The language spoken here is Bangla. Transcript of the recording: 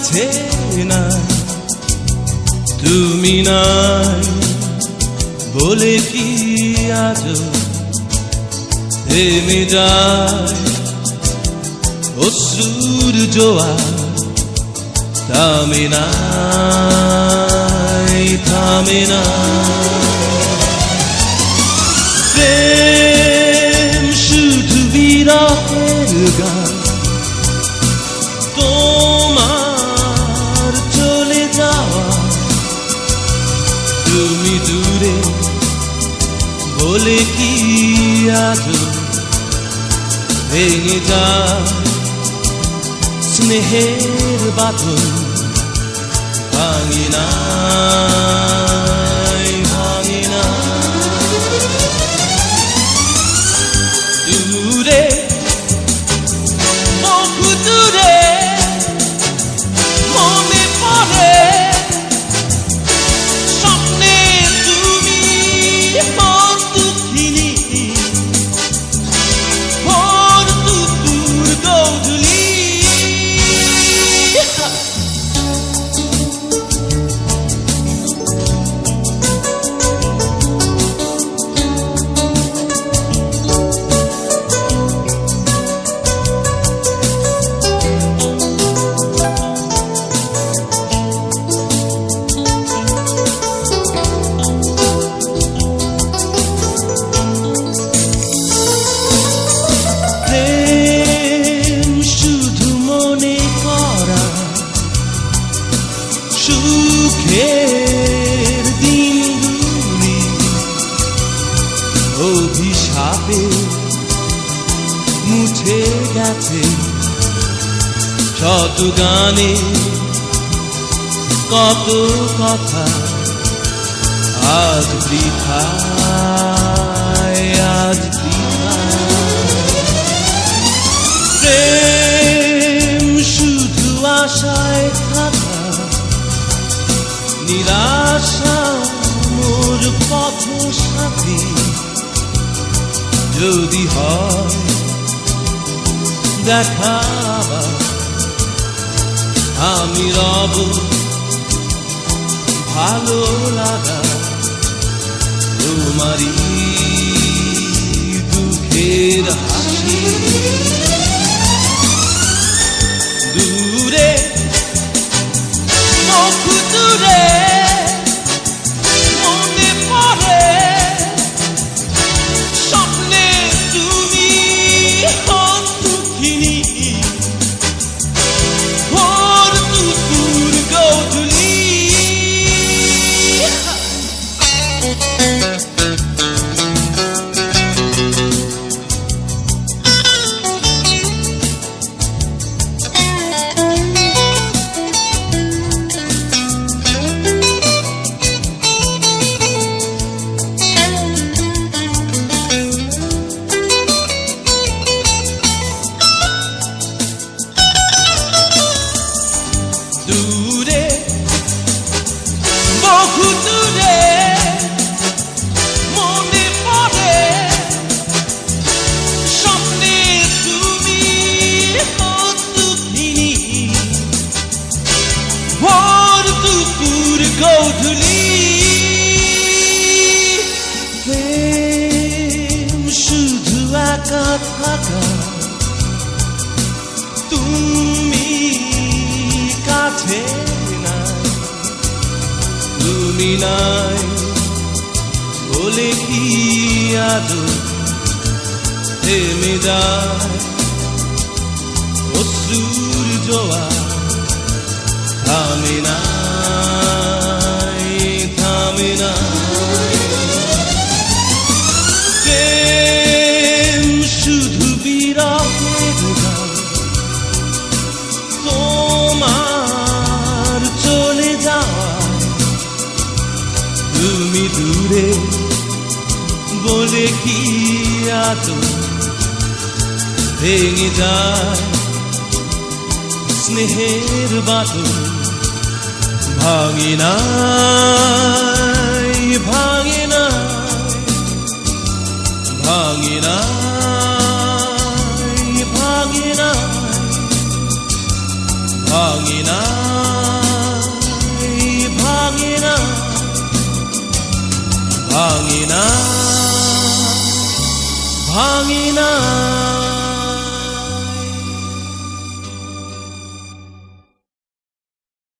কাছে নাই তুমি নাই বলে কি আজ থেমে যায়? অশ্রুর জোয়ার থামে নাই, থামে না প্রেম শুধু বিরহের গান তুমি দূরে বলে কি আজ ভেঙে যা স্নেহের বাঁধন ভাঙি না। অভিশাপে মুছে গেছে শত গানে কত কথা আজ বৃথায় আজ বৃথায়। প্রেম শুধু আশায় থাকা, নিরাশা মোর পথ সাথী। যদি দেখাবা আমি রব ভালো লাগা তোমারই দুঃখের গৌধুলি। প্রেম শুধু একা থাকা তুমি কাছে নাই। তুমি নাই বলে কি আজ থেমে যায় অশ্রুর জোয়া থামে নাই তুমি দূরে বলে কি আজ ভেঙে যায় স্নেহের বাত ভাঙি না ভাঙি না ভাঙি নাই। ভাঙি না